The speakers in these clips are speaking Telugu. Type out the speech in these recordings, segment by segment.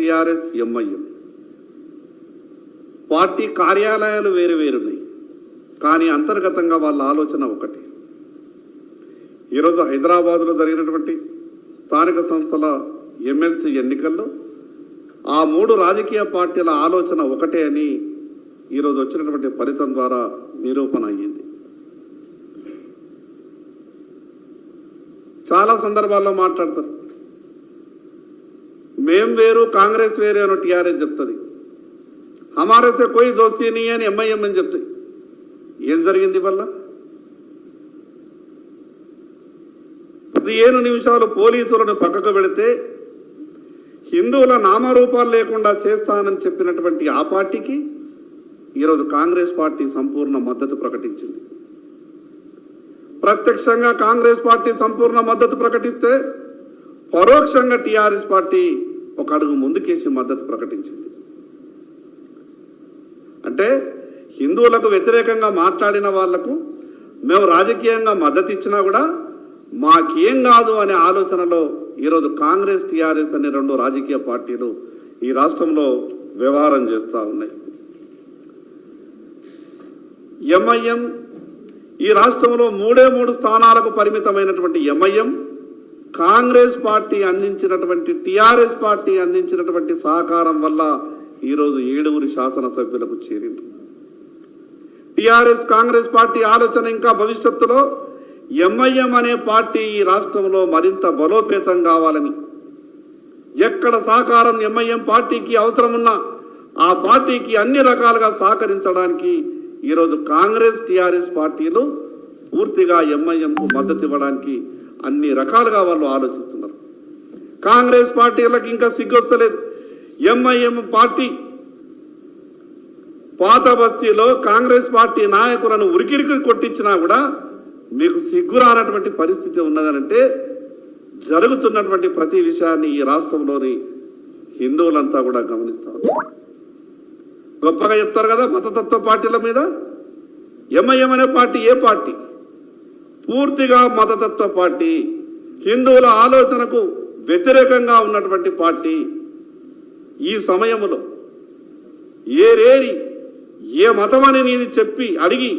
TRS MIM. పార్టీ కార్యాలయాలు వేరు వేరున్నాయి. కానీ అంతర్గతంగా వాళ్ళ ఆలోచన ఒకటి. ఈరోజు హైదరాబాదులో జరిగినటువంటి స్థానిక సంస్థల ఎమ్మెల్సీ ఎన్నికల్లో ఆ మూడు రాజకీయ పార్టీల ఆలోచన ఒకటే అని ఈరోజు వచ్చినటువంటి ఫలితం ద్వారా నిరూపణ అయ్యింది. చాలా సందర్భాల్లో మాట్లాడతారు. మేం వేరు కాంగ్రెస్ వేరే అని టీఆర్ఎస్ చెప్తుంది. హమారసే కోయి దోస్తీని అని ఎంఐఎం అని చెప్తాయి ఏం జరిగింది వల్ల పదిహేను నిమిషాలు పోలీసులను పక్కకు పెడితే హిందువుల నామరూపాలు లేకుండా చేస్తానని చెప్పినటువంటి ఆ పార్టీకి ఈరోజు కాంగ్రెస్ పార్టీ సంపూర్ణ మద్దతు ప్రకటించింది. ప్రత్యక్షంగా కాంగ్రెస్ పార్టీ సంపూర్ణ మద్దతు ప్రకటిస్తే పరోక్షంగా టీఆర్ఎస్ పార్టీ ఒక అడుగు ముందుకేసి మద్దతు ప్రకటించింది. అంటే హిందువులకు వ్యతిరేకంగా మాట్లాడిన వాళ్ళకు మేము రాజకీయంగా మద్దతు ఇచ్చినా కూడా మాకేం కాదు అనే ఆలోచనలో ఈరోజు కాంగ్రెస్ టీఆర్ఎస్ అనే రెండు రాజకీయ పార్టీలు ఈ రాష్ట్రంలో వ్యవహారం చేస్తూ ఉన్నాయి. ఎంఐఎం ఈ రాష్ట్రంలో మూడే మూడు స్థానాలకు పరిమితమైనటువంటి ఎంఐఎం కాంగ్రెస్ పార్టీ అందించినటువంటి టిఆర్ఎస్ పార్టీ అందించినటువంటి సహకారం వల్ల ఈరోజు ఏడుగురి శాసనసభ్యులకు చేరింది టిఆర్ఎస్ కాంగ్రెస్ పార్టీ ఆలోచన ఇంకా భవిష్యత్తులో ఎంఐఎం అనే పార్టీ ఈ రాష్ట్రంలో మరింత బలోపేతం కావాలని ఎక్కడ సహకారం ఎంఐఎం పార్టీకి అవసరం ఉన్నా ఆ పార్టీకి అన్ని రకాలుగా సహకరించడానికి ఈరోజు కాంగ్రెస్ టిఆర్ఎస్ పార్టీలు పూర్తిగా ఎంఐఎంకు మద్దతు ఇవ్వడానికి అన్ని రకాలుగా వాళ్ళు ఆలోచిస్తున్నారు. కాంగ్రెస్ పార్టీలకు ఇంకా సిగ్గొస్తలేదు. ఎంఐఎం పార్టీ పాత బస్తీలో కాంగ్రెస్ పార్టీ నాయకులను ఉరికిరికి కొట్టించినా కూడా మీకు సిగ్గు రానటువంటి పరిస్థితి ఉన్నదనంటే జరుగుతున్నటువంటి ప్రతి విషయాన్ని ఈ రాష్ట్రంలోని హిందువులంతా కూడా గమనిస్తారు గొప్పగా చెప్తారు కదా మతతత్వ పార్టీల మీద? ఎంఐఎం అనే పార్టీ ఏ పార్టీ? పూర్తిగా మతతత్వ పార్టీ హిందువుల ఆలోచనకు వ్యతిరేకంగా ఉన్నటువంటి పార్టీ ఈ సమయంలో ఏరేరి ఏ మతమని నీది చెప్పి అడిగి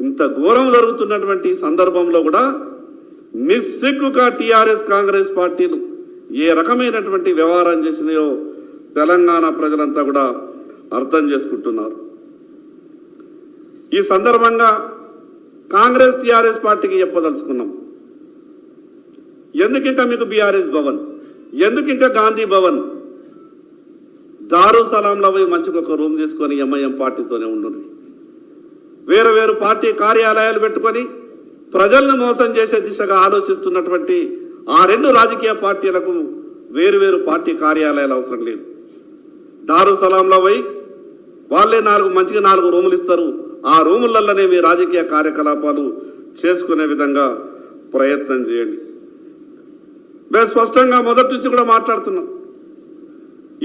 ఇంత ఘోరం జరుగుతున్నటువంటి సందర్భంలో కూడా నిస్సిగ్గుగా టీఆర్ఎస్ కాంగ్రెస్ పార్టీలు ఏ రకమైనటువంటి వ్యవహారం చేసినాయో తెలంగాణ ప్రజలంతా కూడా అర్థం చేసుకుంటున్నారు. ఈ సందర్భంగా కాంగ్రెస్ టీఆర్ఎస్ పార్టీకి చెప్పదలుచుకున్నాం. ఎందుకు ఇంకా మీకు బీఆర్ఎస్ భవన్? ఎందుకు ఇంకా గాంధీ భవన్? దారు సలాంలో పోయి మంచిగా ఒక రూమ్ తీసుకొని ఎంఐఎం పార్టీతోనే ఉండండి వేరు వేరు పార్టీ కార్యాలయాలు పెట్టుకొని ప్రజలను మోసం చేసే దిశగా ఆలోచిస్తున్నటువంటి ఆ రెండు రాజకీయ పార్టీలకు వేరు వేరు పార్టీ కార్యాలయాలు అవసరం లేదు. దారు సలాంలో పోయి వాళ్ళే నాలుగు మంచిగా నాలుగు రూములు ఇస్తారు. ఆ రూములలోనే మీ రాజకీయ కార్యకలాపాలు చేసుకునే విధంగా ప్రయత్నం చేయండి. మేము స్పష్టంగా మొదటి నుంచి కూడా మాట్లాడుతున్నాం.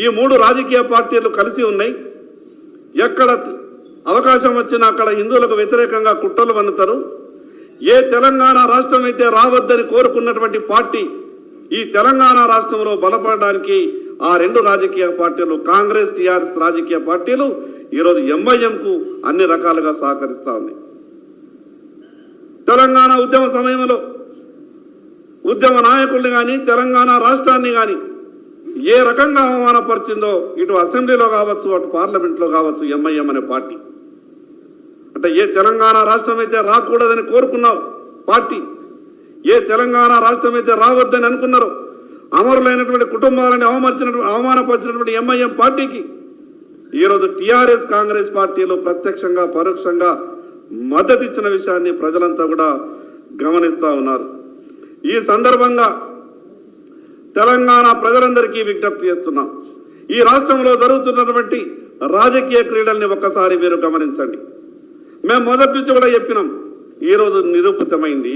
ఈ మూడు రాజకీయ పార్టీలు కలిసి ఉన్నాయి. ఎక్కడ అవకాశం వచ్చినా అక్కడ హిందువులకు వ్యతిరేకంగా కుట్రలు వన్నుతారు. ఏ తెలంగాణ రాష్ట్రం అయితే రావద్దని కోరుకున్నటువంటి పార్టీ ఈ తెలంగాణ రాష్ట్రంలో బలపడడానికి ఆ రెండు రాజకీయ పార్టీలు కాంగ్రెస్ టీఆర్ఎస్ రాజకీయ పార్టీలు ఈరోజు ఎంఐఎంకు అన్ని రకాలుగా సహకరిస్తూ ఉంది. తెలంగాణ ఉద్యమ సమయంలో ఉద్యమ నాయకుల్ని కానీ తెలంగాణ రాష్ట్రాన్ని కానీ ఏ రకంగా అవమానపరిచిందో ఇటు అసెంబ్లీలో కావచ్చు అటు పార్లమెంట్లో కావచ్చు ఎంఐఎం అనే పార్టీ. అంటే ఏ తెలంగాణ రాష్ట్రం అయితే రాకూడదని కోరుకున్నావు పార్టీ ఏ తెలంగాణ రాష్ట్రం అయితే రావద్దని అనుకున్నారో అమరులైనటువంటి కుటుంబాలని అవమర్చినటువంటి అవమానపరిచినటువంటి ఎంఐఎం పార్టీకి ఈరోజు టిఆర్ఎస్ కాంగ్రెస్ పార్టీలు ప్రత్యక్షంగా పరోక్షంగా మద్దతు ఇచ్చిన విషయాన్ని ప్రజలంతా కూడా గమనిస్తూ ఉన్నారు. ఈ సందర్భంగా తెలంగాణ ప్రజలందరికీ విజ్ఞప్తి చేస్తున్నాం. ఈ రాష్ట్రంలో జరుగుతున్నటువంటి రాజకీయ క్రీడల్ని ఒక్కసారి మీరు గమనించండి. మేము మొదటి నుంచి కూడా చెప్పినాం ఈరోజు నిరూపితమైంది.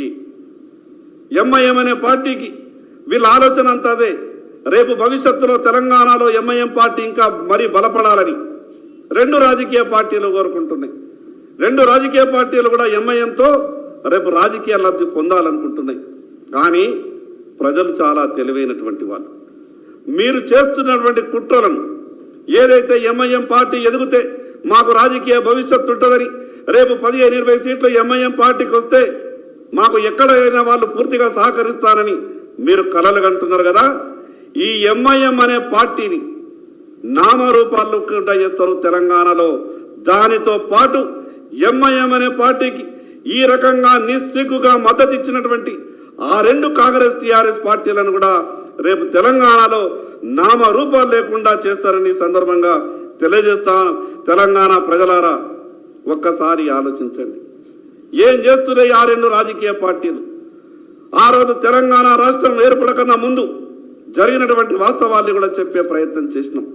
ఎంఐఎం అనే పార్టీకి వీళ్ళ ఆలోచన అంతా అదే. రేపు భవిష్యత్తులో తెలంగాణలో ఎంఐఎం పార్టీ ఇంకా మరీ బలపడాలని రెండు రాజకీయ పార్టీలు కోరుకుంటున్నాయి. రెండు రాజకీయ పార్టీలు కూడా ఎంఐఎంతో రేపు రాజకీయ లబ్ధి పొందాలనుకుంటున్నాయి. కానీ ప్రజలు చాలా తెలివైనటువంటి వాళ్ళు. మీరు చేస్తున్నటువంటి కుట్రలను ఏదైతే ఎంఐఎం పార్టీ ఎదిగితే మాకు రాజకీయ భవిష్యత్తు ఉంటుందని రేపు పదిహేను ఇరవై సీట్లు ఎంఐఎం పార్టీకి వస్తే మాకు ఎక్కడైనా వాళ్ళు పూర్తిగా సహకరిస్తారని మీరు కలలు కంటున్నారు కదా. ఈ ఎంఐఎం అనే పార్టీని నామరూపాలు చేస్తారు తెలంగాణలో. దానితో పాటు ఎంఐఎం అనే పార్టీకి ఈ రకంగా నిస్సిగ్గుగా మద్దతు ఇచ్చినటువంటి ఆ రెండు కాంగ్రెస్ టిఆర్ఎస్ పార్టీలను కూడా రేపు తెలంగాణలో నామరూపాలు లేకుండా చేస్తారని సందర్భంగా తెలియజేస్తా తెలంగాణ ప్రజలారా ఒక్కసారి ఆలోచించండి. ఏం చేస్తున్నాయి ఆ రెండు రాజకీయ పార్టీలు? ఆ రోజు తెలంగాణ రాష్ట్రం ఏర్పడకన్నా ముందు జరిగినటువంటి వాస్తవాల్ని కూడా చెప్పే ప్రయత్నం చేసినాం.